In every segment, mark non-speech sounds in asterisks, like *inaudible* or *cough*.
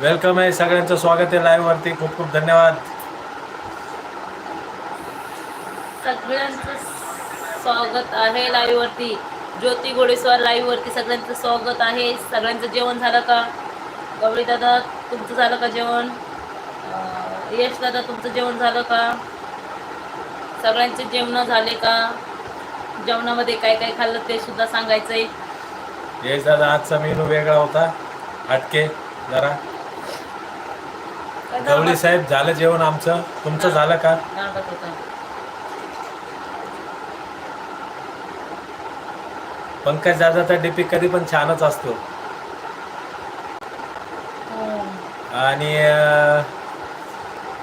Welcome आहे. सगळ्यांचं स्वागत आहे लाईव्ह वरती. खूप खूप धन्यवाद. सगळ्यांचं स्वागत आहे लाईव्ह वरती. ज्योती गोडेस्वार लाईव्ह वरती. सगळ्यांचं स्वागत आहे. सगळ्यांचं जेवण झालं का? गवळी दादा तुमचं झालं का जेवण? यश दादा तुमचं जेवण झालं का? सगळ्यांचे जेवण झाले का? जेवणामध्ये काय काय खाल्लं ते सुद्धा सांगायचंय. यश दादा आजचा मेनू वेगळा होता. हटके जरा? गवळी साहेब झालं जेवण आमचं. तुमचं झालं का. पंकज दादाचा डीपी कधी पण छानच असतो. हो. आणि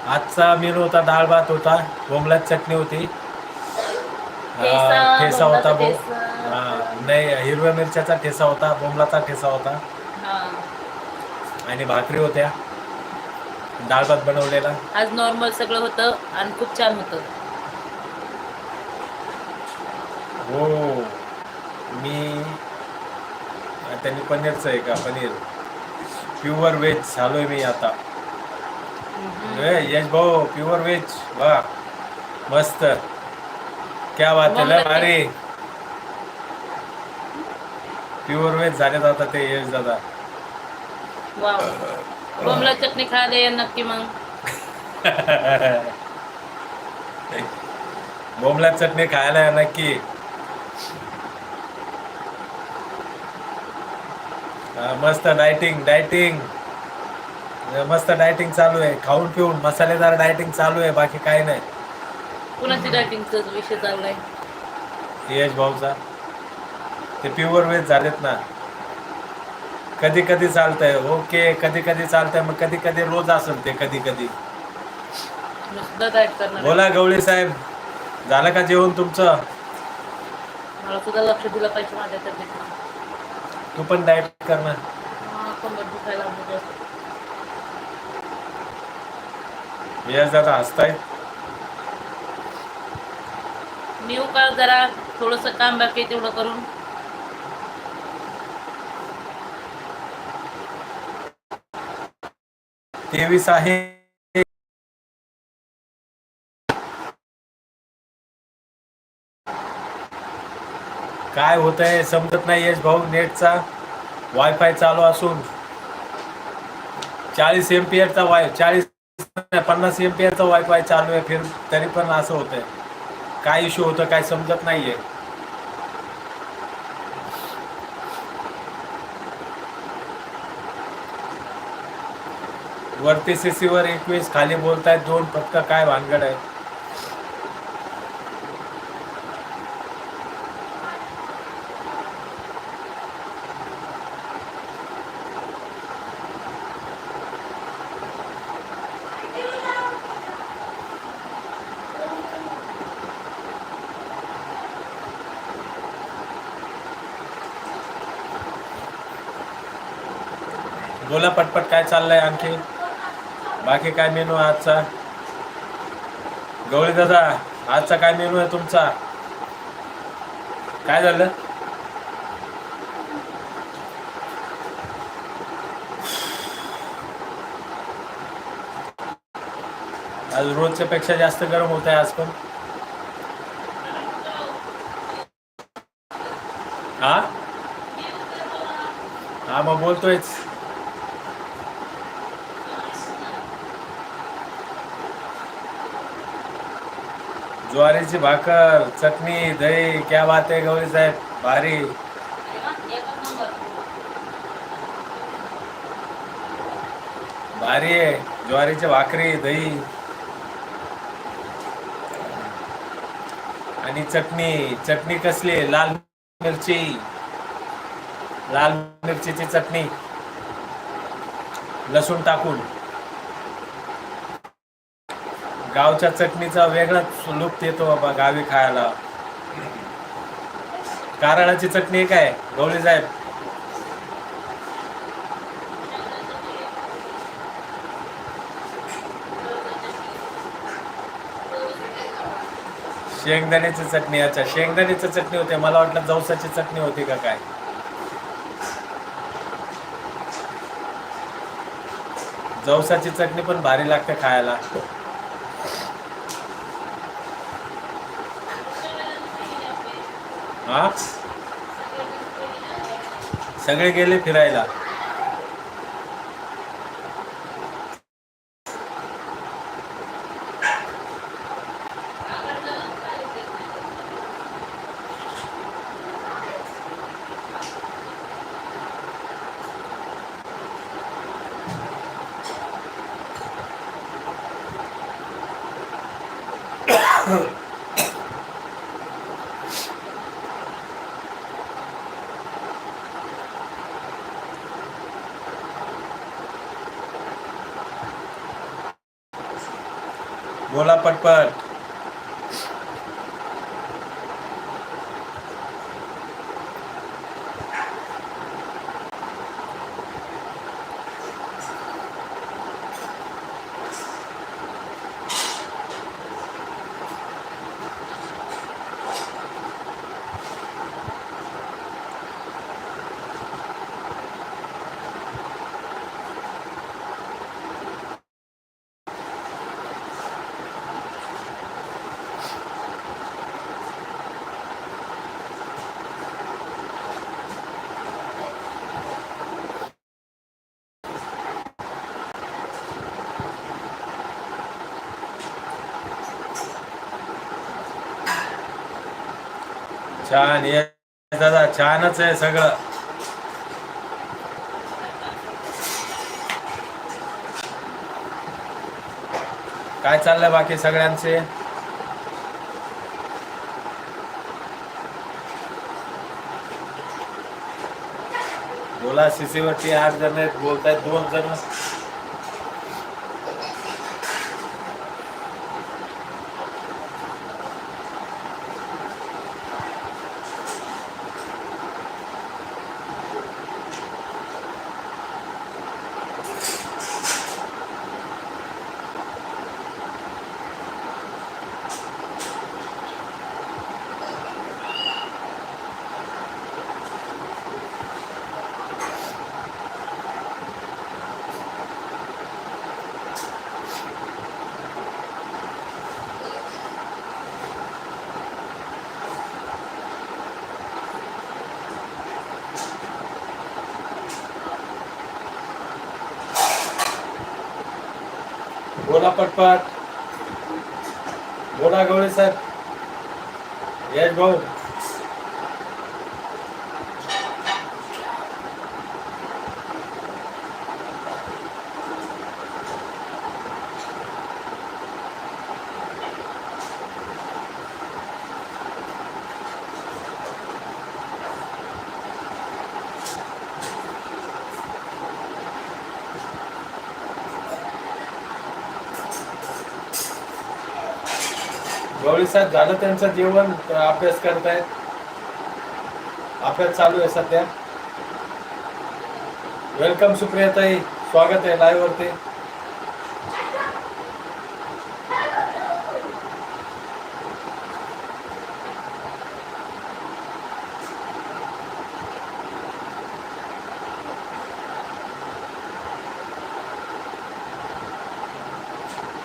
आजचा मेनू होता डाळ भात होता बोंबलात चटणी होती. ठेसा होता बो नाही हिरव्या मिरच्याचा ठेसा होता बोंबलाचा ठेसा होता. आणि भाकरी होत्या. डाळ भात बनवलेला. आज नॉर्मल सगळं होतं आणि खूप छान होतं. हो. मी त्यांनी पनीरचं आहे का? पनीर. प्युअर व्हेज झालोय मी आता. यश भाऊ प्युअर व्हेज वा. मस्त. क्या बात आहे भारी. प्युअर व्हेज झाले आता ते यश दादा. बोंबला चटणी खायला या नक्की मग. *laughs* बोंबला चटणी खायला या नक्की. हा, मस्त डायटिंग डायटिंग. मस्त डायटिंग चालू आहे. खाऊन पिऊन मसालेदार डायटिंग चालू आहे बाकी काही नाही. कुणाची डायटिंगचा विषय चाललाय? यश भाऊचा. ते प्युअर वेज झालेत ना. कधी कधी चालतंय. ओके कधी कधी चालतंय. मग कधी कधी रोज असेल ते कधी कधी नुसतं करणार. बोला गवळी साहेब. झालं का जेवण तुमचं? मला सुद्धा लक्ष दिलं पाहिजे माझ्या तू पण डाएट कर ना. हा, कंबर दुखायला लागली जास्त. यश दादा हसताय मी का जरा थोडस काम बाकी आहे तेवढं करून. तेवीस आहे. काय होत आहे समजत नाही यश भाऊ नेटचा वायफाय चालू असून. चाळीस एम पी वाय चाळीस पन्नास एम पी वायफाय चालू आहे फिर तरी पण असं होतंय. काय इश्यू होतं काय समजत नाहीये. वरती सीसीवर एकवीस खाली बोलतायत दोन फक्त काय भानगड आहे बोला पटपट काय चाललंय आणखी? बाकी काय मेनू आहे आजचा? गवळी दादा आजचा काय मेनू आहे तुमचा? काय झालं? आज रोजच्या पेक्षा जास्त गरम होत आहे आज पण. हा? हा मग बोलतोयच. ज्वारीची भाकर चटणी दही क्या बात आहे गौरी साहेब भारी. भारी आहे ज्वारीची भाकरी दही. आणि चटणी चटणी कसली लाल मिरची. लाल मिरचीची चटणी. लसूण टाकून. गावच्या चटणीचा वेगळाच लुक येतो बाबा गावी खायला. कारळाची चटणी आहे काय गवळी साहेब. शेंगदाण्याची चटणी अच्छा शेंगदाण्याची चटणी होते मला वाटलं जवसाची चटणी होती का काय? जवसाची चटणी पण भारी लागते खायला. हा सगळे गेले फिरायला. बोला पटपट छान ये दादा छानच आहे सगळं. काय चाललंय बाकी सगळ्यांचे? बोला सीसीवरती आठ जण आहेत बोलतायत दोन जण. बोला पटपट. बोला गवळे साहेब. यश भाऊ. गवळी झालं त्यांचं जेवण अभ्यास करतायत. अभ्यास चालू आहे सध्या. वेलकम सुप्रियाताई. स्वागत आहे लाईव्ह वरती.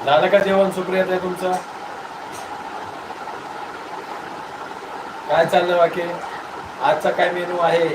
झालं का जेवण सुप्रियाताई तुमचं? काय चाललं बाकी? आजचा काय मेनू आहे?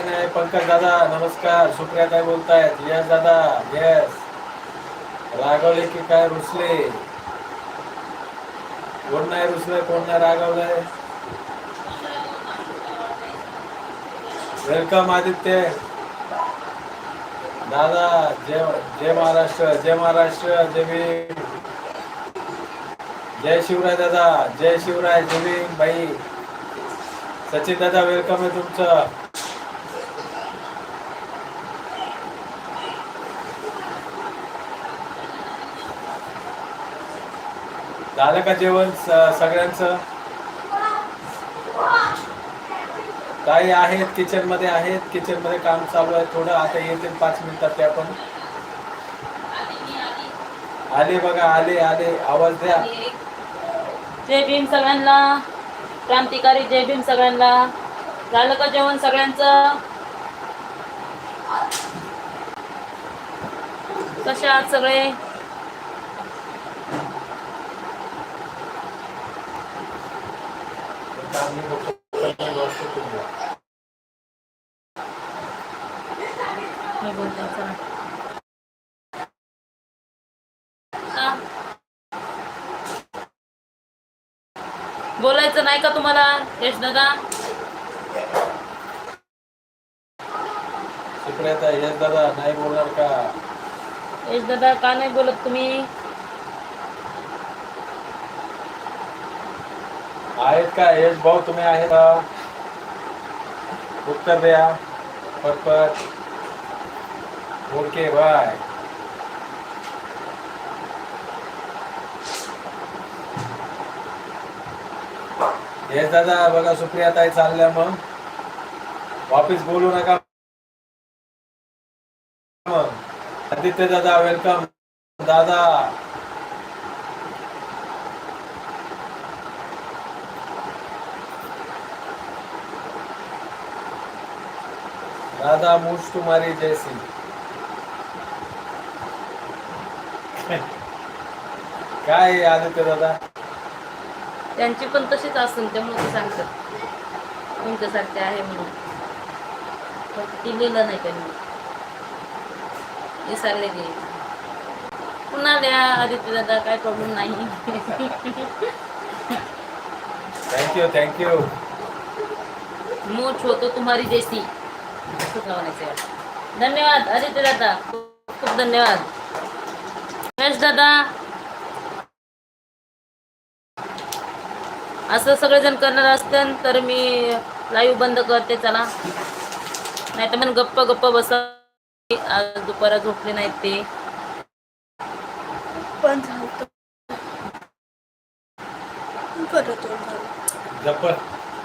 कोण नाही. पंकज दादा नमस्कार. सुप्रिया काय बोलतायत? यस दादा येस रागवले की काय रुसले? कोण नाही रुसले कोण नाही रागवलंय वेलकम आदित्य. दादा जय जय महाराष्ट्र जय महाराष्ट्र जय भीम. जय शिवराय दादा जय शिवराय जय भीम बाई. सचिन दादा वेलकम आहे तुमचं. झालं का जेवण सगळ्यांच सगळ्यांचं? काही आहेत किचनमध्ये आहेत किचनमध्ये काम चालू आहे. थोडं आता येतील पाच मिनिटात ते आपण. आले बघा आले आले. आवाज द्या. जय भीम सगळ्यांना. क्रांतिकारी जय भीम सगळ्यांना. झालं का जेवण सगळ्यांचं. कसे आहात सगळे काम मी बघतो, पण मी बसतो तुम्ही. मी बोलते चला हा. बोलायचं नाही का तुम्हाला यश दादा यश दादा नाही बोलणार का? यश दादा का नाही बोलत तुम्ही? आहेत का? यश भाऊ तुम्ही आहेत का? उत्तर द्या. परपत ओके बाय. यश दादा बघा सुप्रिया ताई चालल्या मग. वापिस बोलू नका मग. आदित्य दादा वेलकम दादा. दादा मूछ तुम्हारी जैसी। काय आदित्य दादा? त्यांची पण तशीच असेल त्यामुळे ते सांगतात. तुमच्यासारखे आहे म्हणून. ती लिहिलं नाही त्यांनी. विसरले गेले पुन्हा द्या आदित्य दादा काय प्रॉब्लेम नाही. थँक्यू थँक्यू मूछ होतो तुम्हारी जैसी. म्हणायचं. धन्यवाद आदित्य दादा खूप खूप धन्यवाद. यश दादा असं सगळेजण करणार असतील तर मी लाईव्ह बंद करते चला. नाही तर मग गप्प गप्प बसा आज दुपारा झोपले नाहीत ते. पण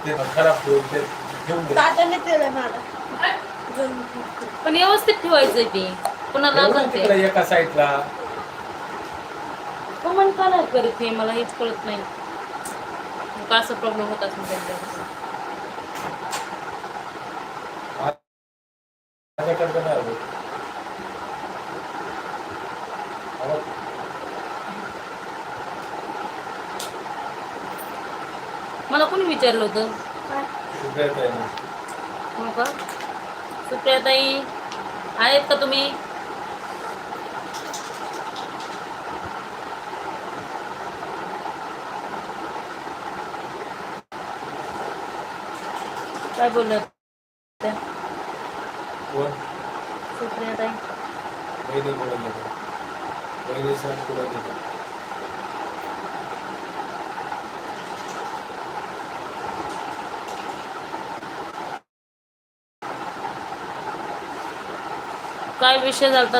ते खराब घेऊन दे दादाने दिलं मला जणू. पण व्यवस्थित ठेवायचंय ते. ते तिकडे एका साईडला? कमन का नाही करत हे? मला हेच कळत नाही. का असं प्रॉब्लेम होत असेल. अहो, मला कोणी विचारलं होतं? सुप्रियाताई आहेत का तुम्ही? काय बोलत त्या कोण सुप्रियाताई बहिणी बोलत होते. बहिणी सण पुढे देतात. काय विषय झाला तो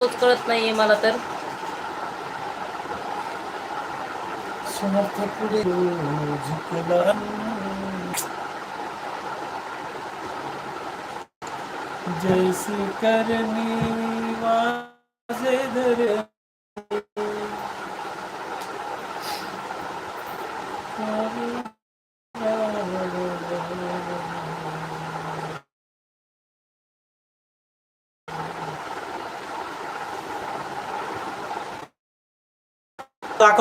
तोच कळत नाहीये मला तर. समर्थ पुढे झुकला जैसी करनी वा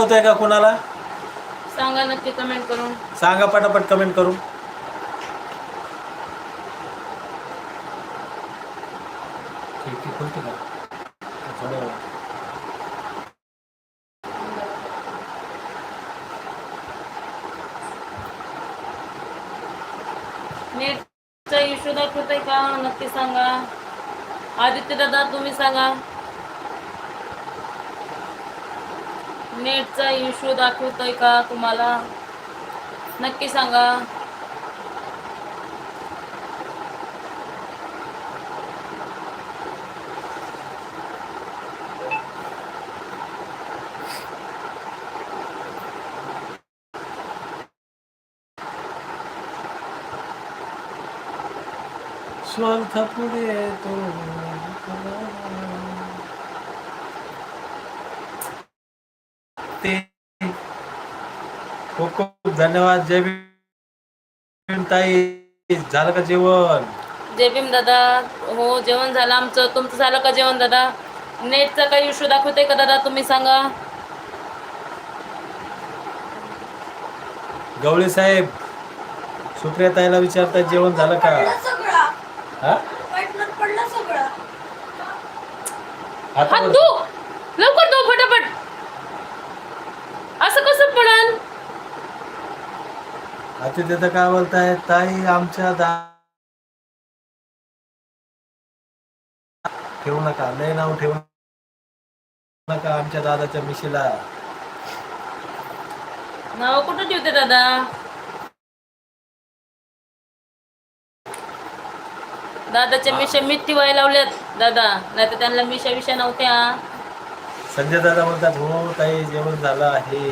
दाखवतोय का कुणाला? सांगा नक्की कमेंट करून. सांगा पटापट कमेंट करून. इश्यू दाखवतोय का? नक्की सांगा. आदित्य दादा तुम्ही सांगा. नेटचा इश्यू दाखवतोय का तुम्हाला? नक्की सांगा. स्वार्थापुढे तो खूप खूप धन्यवाद जय भीम. ताई झालं का जेवण? जय भीम दादा. हो जेवण झालं आमचं. तुमचं झालं का जेवण दादा? नेटचा काही इश्यू दाखवतोय का दादा तुम्ही सांगा? गवळे साहेब सुप्रिया ताईला विचारता जेवण झालं का? हा? हात हातावर- धु लवकर धु फटाफट असं कसं पडन आता तिथं काय बोलताय? ताई आमच्या दा ठेवू नका. लय नाव ठेवू नका आमच्या दादाच्या मिशीला. नाव कुठं ठेवते दादा? दादाच्या मिशा मिठी व्हायला लावल्यात दादा. नाही तर त्यांना मिशा विषा नव्हत्या. संजय दादा म्हणतात हो ताई जेवण झालं आहे.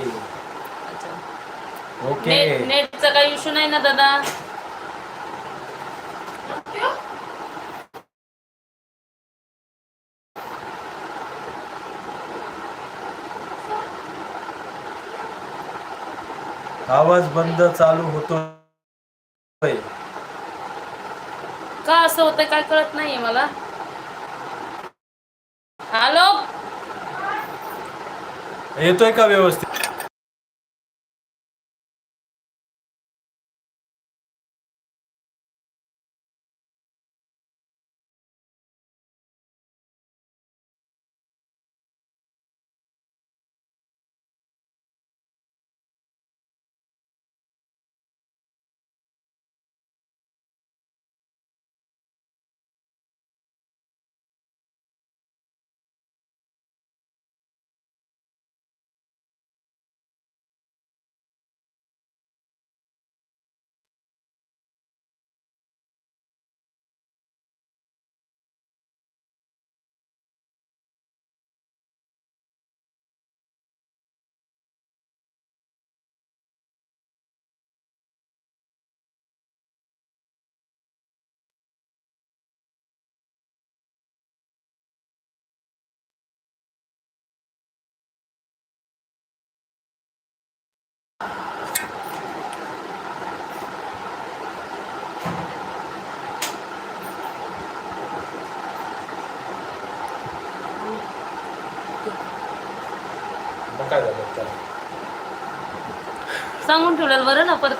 ओके. नेट नेटचा काही इश्यू नाही ना दादा? आवाज बंद चालू होतो का असं होतंय काय कळत नाहीये मला? हॅलो येतोय का व्यवस्थित? सांगून ठेवलेलं बरं ना परत.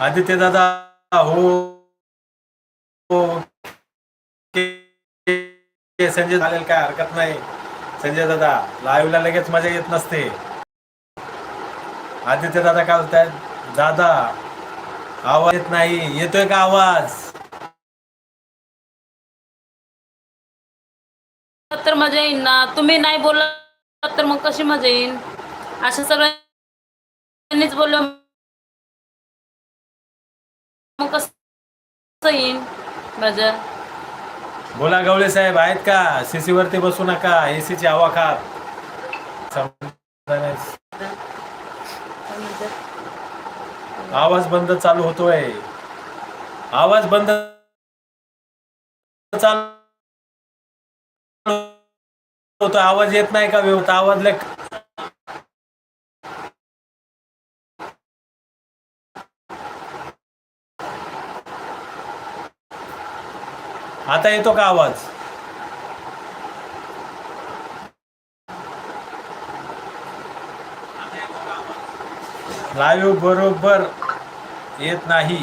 आदित्य दादा हो. हो. संजय चालेल काय हरकत नाही. संजय दादा लाईव्हला लगेच मजा येत नसते. आदित्य दादा काय बोलतायत? दादा आवाज येत नाही. येतोय का आवाज? मजा येईन ना. तुम्ही नाही बोलला तर मग कशी मजा येईन? असं सगळ्यांनीच बोललं. मग कसं येईन? मजा बोला गवळे साहेब आहेत का? सीसी वरती बसू नका एसीची हवा खात. आवाज बंद चालू होतोय. आवाज बंद चालू तो आवाज येत नाही का व्यवस्थित आवाज लय आता येतो का आवाज? लाईव्ह बरोबर येत नाही.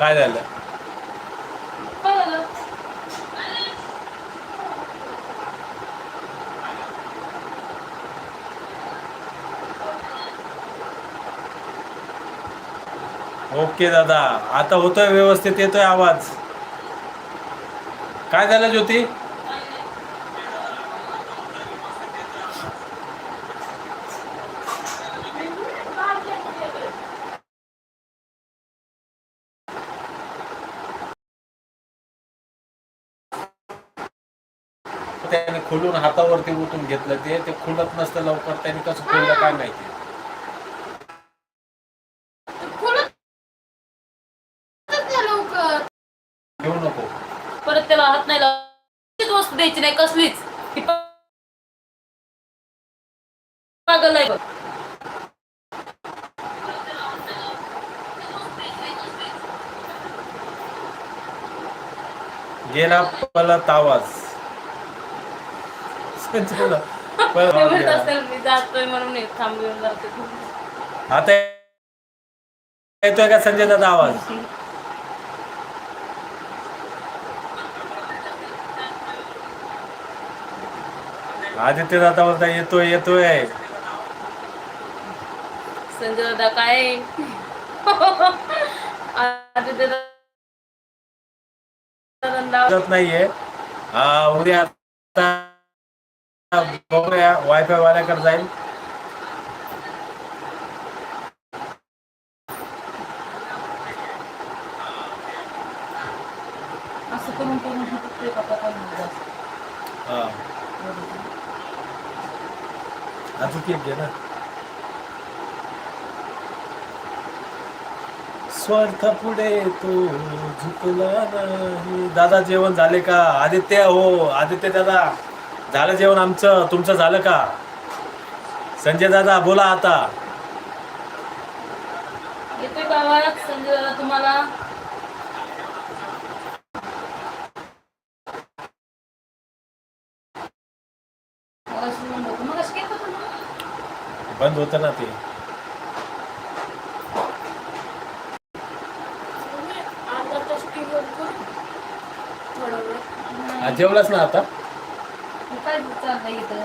काय झालं? ओके दादा आता होतोय व्यवस्थित येतोय आवाज. काय झालं ज्योती? ते ते खुलत नसतं लवकर त्याने कसं खोललं काय माहिती. लवकर घेऊ नको. परत त्याला हात नाही वस्तू द्यायची नाही कसलीच. ती पा- पागल आहे बघ. गेला पलत आवाज. *laughs* संजयला पळत ते आवाज म्हणत गेला. असेल मी जातोय म्हणून हे थांबून जाते. आता येतोय का संजय दादा आवाज? आदित्य दादा बोलता येतोय येतोय. संजय दादा काय? आदित्य दादा नाहीये. हा उद्या आता बघूया वायफाय वाल्याकडे जाईल. स्वार्थ पुढे तो झुकला नाही. दादा जेवण झाले का? आदित्य हो. आदित्य दादा. झालं जेवण आमचं? तुमचं झालं का? संजय दादा बोला आता. येतोय का आवाज? संजय दादा तुम्हाला? मगाशी म्हणलं होतं. मगाशी केलं होतं ना? बंद होतं ना ते. आज जेवलाच ना आता? चाललंय इथं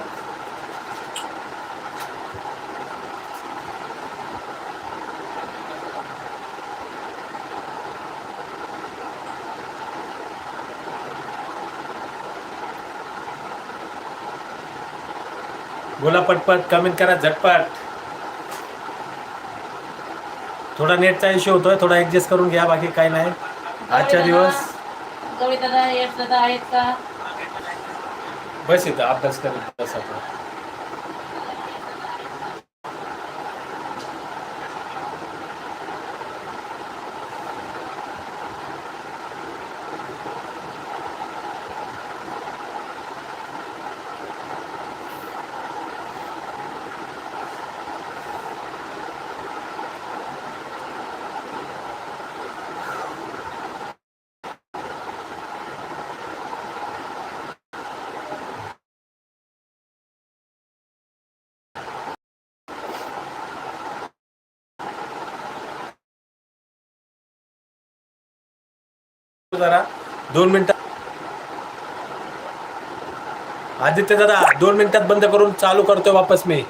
बोला पटपट कमेंट करा झटपट. थोडा नेटचा इश्यू होतोय थोडा ऍडजस्ट करून घ्या बाकी काय नाही. आजच्या दिवस. गवळी दादा आहेत का? बस इथं अभ्यास करत बस. जरा. दोन मिनिटात आदित्य दादा दोन मिनिटात बंद करून चालू करतोय वापस मी.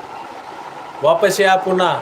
वापस या पुन्हा.